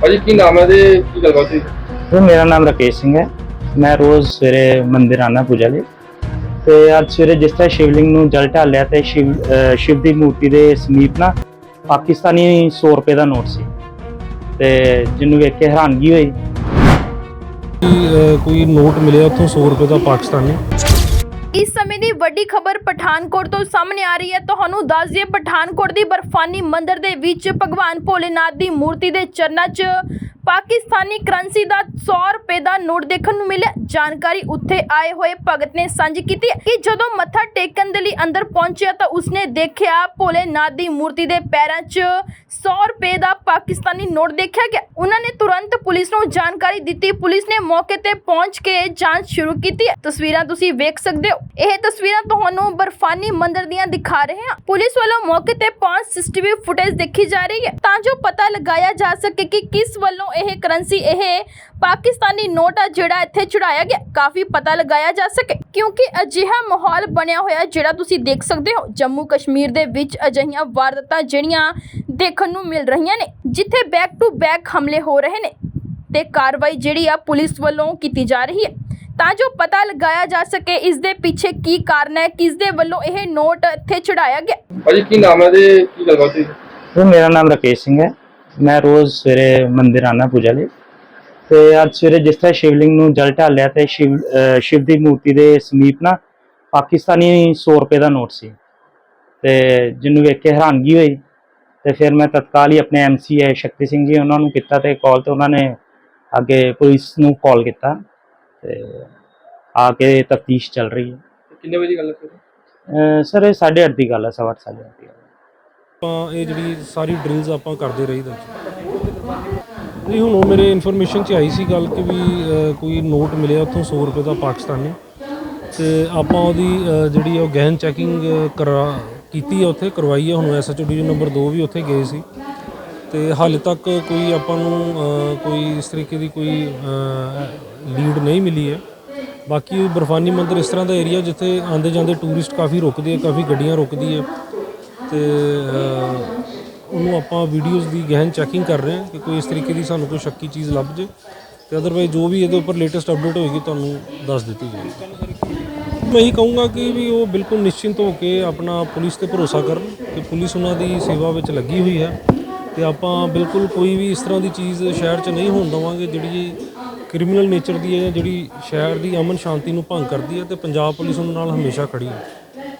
ਭਾਜੀ ਕੀ ਨਾਮ ਹੈ ਤੇ ਕੀ ਗੱਲਬਾਤ ਸੀ ਸਰ ਮੇਰਾ ਨਾਮ ਰਾਕੇਸ਼ ਸਿੰਘ ਹੈ। ਮੈਂ ਰੋਜ਼ ਸਵੇਰੇ ਮੰਦਿਰ ਆਣਾ ਪੂਜਾ ਲਈ। ਤੇ ਅੱਜ ਸਵੇਰੇ ਜਿਸ ਤਰ੍ਹਾਂ ਸ਼ਿਵਲਿੰਗ ਨੂੰ ਜਲ ਢਾਲਿਆ ਤੇ ਸ਼ਿਵ ਦੀ ਮੂਰਤੀ ਦੇ ਸਮੀਪ ਨਾ ਪਾਕਿਸਤਾਨੀ 100 ਰੁਪਏ ਦਾ ਨੋਟ ਸੀ। ਤੇ ਜਿਹਨੂੰ ਵੇਖ ਕੇ ਹੈਰਾਨਗੀ ਹੋਈ। ਕੋਈ ਨੋਟ ਮਿਲਿਆ ਉੱਥੋਂ 100 ਰੁਪਏ ਦਾ ਪਾਕਿਸਤਾਨੀ। ਇਸ ਸਮੇਂ ਦੀ ਵੱਡੀ ਖਬਰ ਪਠਾਨਕੋਟ ਤੋਂ ਸਾਹਮਣੇ ਆ ਰਹੀ ਹੈ। ਤੁਹਾਨੂੰ ਦੱਸ ਦਈਏ, ਪਠਾਨਕੋਟ ਦੀ ਬਰਫਾਨੀ ਮੰਦਿਰ ਦੇ ਵਿੱਚ ਭਗਵਾਨ ਭੋਲੇਨਾਥ ਦੀ ਮੂਰਤੀ ਦੇ ਚਰਨਾਂ 'ਚ ਪਾਕਿਸਤਾਨੀ ਕਰੰਸੀ ਦਾ 100 ਰੁਪਏ ਦਾ ਨੋਟ ਦੇਖਣ ਨੂੰ ਮਿਲਿਆ। ਜਾਣਕਾਰੀ ਉੱਥੇ ਆਏ ਹੋਏ ਭਗਤ ਨੇ ਸਾਂਝੀ ਕੀਤੀ ਕਿ ਜਦੋਂ ਮੱਥਾ ਟੇਕਣ ਦੇ ਲਈ ਅੰਦਰ ਪਹੁੰਚਿਆ ਤਾਂ ਉਸਨੇ ਦੇਖਿਆ ਭੋਲੇਨਾਥ ਦੀ ਮੂਰਤੀ ਦੇ ਪੈਰਾਂ 'ਚ 100 ਰੁਪਏ ਦਾ ਪਾਕਿਸਤਾਨੀ ਨੋਟ ਦੇਖਿਆ ਗਿਆ। ਉਹਨਾਂ ਨੇ ਤੁਰੰਤ ਪੁਲਿਸ ਨੂੰ ਜਾਣਕਾਰੀ ਦਿੱਤੀ। ਪੁਲਿਸ ਨੇ ਮੌਕੇ ਤੇ ਪਹੁੰਚ ਕੇ ਜਾਂਚ ਸ਼ੁਰੂ ਕੀਤੀ ਤਸਵੀਰਾਂ ਤੁਸੀਂ ਵੇਖ ਸਕਦੇ ਹੋ। ਇਹ ਤਸਵੀਰਾਂ ਤੁਹਾਨੂੰ ਬਰਫਾਨੀ ਮੰਦਿਰ ਦੀਆਂ ਦਿਖਾ ਰਹੇ ਹਾਂ। ਪੁਲਿਸ ਵੱਲੋਂ ਮੌਕੇ ਤੇ ਪਹੁੰਚ ਸੀਸੀਟੀਵੀ ਫੁਟੇਜ ਦੇਖੀ ਜਾ ਰਹੀ ਹੈ ਤਾਂ ਜੋ ਪਤਾ ਲਗਾਇਆ ਜਾ ਸਕੇ ਕਿ ਕਿਸ ਵੱਲੋਂ ਇਹ ਕਰੰਸੀ ਇਹ ਪਾਕਿਸਤਾਨੀ ਨੋਟ ਆ ਜਿਹੜਾ ਇੱਥੇ ਚੜਾਇਆ ਗਿਆ। ਕਾਫੀ ਪਤਾ ਲਗਾਇਆ ਜਾ ਸਕੇ ਕਿਉਂਕਿ ਅਜਿਹਾ ਮਾਹੌਲ ਬਣਿਆ ਹੋਇਆ ਜਿਹੜਾ ਤੁਸੀਂ ਦੇਖ ਸਕਦੇ ਹੋ ਜੰਮੂ ਕਸ਼ਮੀਰ ਦੇ ਵਿੱਚ ਅਜਿਹੀਆਂ ਵਾਰਦਾਤਾਂ ਜਿਹੜੀਆਂ ਦੇਖਣ ਨੂੰ ਮਿਲ ਰਹੀਆਂ ਨੇ ਜਿੱਥੇ ਬੈਕ ਟੂ ਬੈਕ ਹਮਲੇ ਹੋ ਰਹੇ ਨੇ ਤੇ ਕਾਰਵਾਈ ਜਿਹੜੀ ਆ ਪੁਲਿਸ ਵੱਲੋਂ ਕੀਤੀ ਜਾ ਰਹੀ ਹੈ। ਤਾਂ ਜੋ ਪਤਾ ਲਗਾਇਆ ਜਾ ਸਕੇ ਇਸ ਦੇ ਪਿੱਛੇ ਕੀ ਕਾਰਨ ਹੈ ਕਿਸ ਦੇ ਵੱਲੋਂ ਇਹ ਨੋਟ ਇੱਥੇ ਚੜਾਇਆ ਗਿਆ। ਭਾਜੀ ਕੀ ਨਾਮ ਹੈ ਤੇ ਕੀ ਗੱਲਬਾਤ ਸਰ ਮੇਰਾ ਨਾਮ ਰਾਕੇਸ਼ ਸਿੰਘ ਹੈ। ਮੈਂ ਰੋਜ਼ ਸਵੇਰੇ ਮੰਦਿਰ ਆਣਾ ਪੂਜਾ ਲਈ। ਤੇ ਅੱਜ ਸਵੇਰੇ ਜਿਸ ਤਰ੍ਹਾਂ ਸ਼ਿਵਲਿੰਗ ਨੂੰ ਜਲ ਢਾਲਿਆ ਤੇ ਸ਼ਿਵ ਸ਼ਿਵ ਦੀ ਮੂਰਤੀ ਦੇ ਸਮੀਪ ਨਾ ਪਾਕਿਸਤਾਨੀ 100 ਰੁਪਏ ਦਾ ਨੋਟ ਸੀ। ਤੇ ਜਿਹਨੂੰ ਵੇਖ ਕੇ ਹੈਰਾਨਗੀ ਹੋਈ। ਤੇ ਫਿਰ ਮੈਂ ਤਤਕਾਲ ਹੀ ਆਪਣੇ ਐਮਸੀ ਹੈ ਸ਼ਕਤੀ ਸਿੰਘ ਜੀ ਉਹਨਾਂ ਨੂੰ ਕੀਤਾ ਤੇ ਕਾਲ ਤੇ ਉਹਨਾਂ ਨੇ ਅੱਗੇ ਪੁਲਿਸ ਨੂੰ ਕਾਲ ਕੀਤਾ। ਤੇ ਆ ਕੇ ਤਫਤੀਸ਼ ਚੱਲ ਰਹੀ ਹੈ। ਕਿੰਨੇ ਵਜੇ ਗੱਲ ਹੈ ਸਰ? ਇਹ 8:30 ਦੀ ਗੱਲ ਹੈ ਸਵਾ ਅੱਠ, ਸਾਢੇ ਅੱਠ ਦੀ ਗੱਲ ਹੈ। ਆਪਾਂ ਇਹ ਜਿਹੜੀ ਸਾਰੀ ਡਰਿਲਸ ਆਪਾਂ ਕਰਦੇ ਰਹੀਦਾ ਨਹੀਂ ਹੁਣ ਉਹ ਮੇਰੇ ਇਨਫੋਰਮੇਸ਼ਨ 'ਚ ਆਈ ਸੀ ਗੱਲ ਕਿ ਵੀ ਅਹ, ਕੋਈ ਨੋਟ ਮਿਲਿਆ ਉੱਥੋਂ 100 ਰੁਪਏ ਦਾ ਪਾਕਿਸਤਾਨੀ। ਤੇ ਆਪਾਂ ਉਹਦੀ ਅਹ, ਜਿਹੜੀ ਆ ਉਹ ਗਹਿਨ ਚੈਕਿੰਗ ਕਰਾ ਕੀਤੀ ਹੈ ਉੱਥੇ ਕਰਵਾਈ ਹੈ ਹੁਣ ਐਸਐਚਓ ਡਿਵੀਜ਼ਨ ਨੰਬਰ 2 ਵੀ ਉੱਥੇ ਗਏ ਸੀ। ਤੇ ਹਾਲੇ ਤੱਕ ਕੋਈ ਆਪਾਂ ਨੂੰ ਅਹ, ਕੋਈ ਇਸ ਤਰੀਕੇ ਦੀ ਕੋਈ ਲੀਡ ਨਹੀਂ ਮਿਲੀ ਹੈ। ਬਾਕੀ ਬਰਫਾਨੀ ਮੰਦਿਰ ਇਸ ਤਰ੍ਹਾਂ ਦਾ ਏਰੀਆ ਜਿੱਥੇ ਆਉਂਦੇ ਜਾਂਦੇ ਟੂਰਿਸਟ ਕਾਫੀ ਰੁਕਦੇ ਆ ਕਾਫੀ ਗੱਡੀਆਂ ਰੁਕਦੀ ਹੈ ਤੇ ਉਹਨੂੰ ਆਪਾਂ ਵੀਡੀਓਜ਼ ਦੀ ਗਹਿਨ ਚੈਕਿੰਗ ਕਰ ਰਹੇ ਹਾਂ ਕਿ ਕੋਈ ਇਸ ਤਰੀਕੇ ਦੀ ਸਾਨੂੰ ਕੋਈ ਸ਼ੱਕੀ ਚੀਜ਼ ਲੱਭ ਜੇ। ਤੇ ਅਦਰਵਾਈਜ਼ ਜੋ ਵੀ ਇਹਦੇ ਉੱਪਰ ਲੇਟੈਸਟ ਅਪਡੇਟ ਹੋਏਗੀ ਤੁਹਾਨੂੰ ਦੱਸ ਦਿੱਤੀ ਜਾਏਗੀ। ਮੈਂ ਇਹੀ ਕਹੂੰਗਾ ਕਿ ਵੀ ਉਹ ਬਿਲਕੁਲ ਨਿਸ਼ਚਿੰਤ ਹੋ ਕੇ ਆਪਣਾ ਪੁਲਿਸ ਤੇ ਭਰੋਸਾ ਕਰਨ ਕਿ ਪੁਲਿਸ ਉਹਨਾਂ ਦੀ ਸੇਵਾ ਵਿੱਚ ਲੱਗੀ ਹੋਈ ਹੈ। ਤੇ ਆਪਾਂ ਬਿਲਕੁਲ ਕੋਈ ਵੀ ਇਸ ਤਰ੍ਹਾਂ ਦੀ ਚੀਜ਼ ਸ਼ਹਿਰ 'ਚ ਨਹੀਂ ਹੋਣ ਦੇਵਾਂਗੇ ਜਿਹੜੀ ਕ੍ਰਿਮੀਨਲ ਨੇਚਰ ਦੀ ਹੈ ਜਾਂ ਜਿਹੜੀ ਸ਼ਹਿਰ ਦੀ ਅਮਨ ਸ਼ਾਂਤੀ ਨੂੰ ਭੰਗ ਕਰਦੀ ਹੈ ਤੇ ਪੰਜਾਬ ਪੁਲਿਸ ਉਹਨਾਂ ਨਾਲ ਹਮੇਸ਼ਾ ਖੜੀ ਹੈ।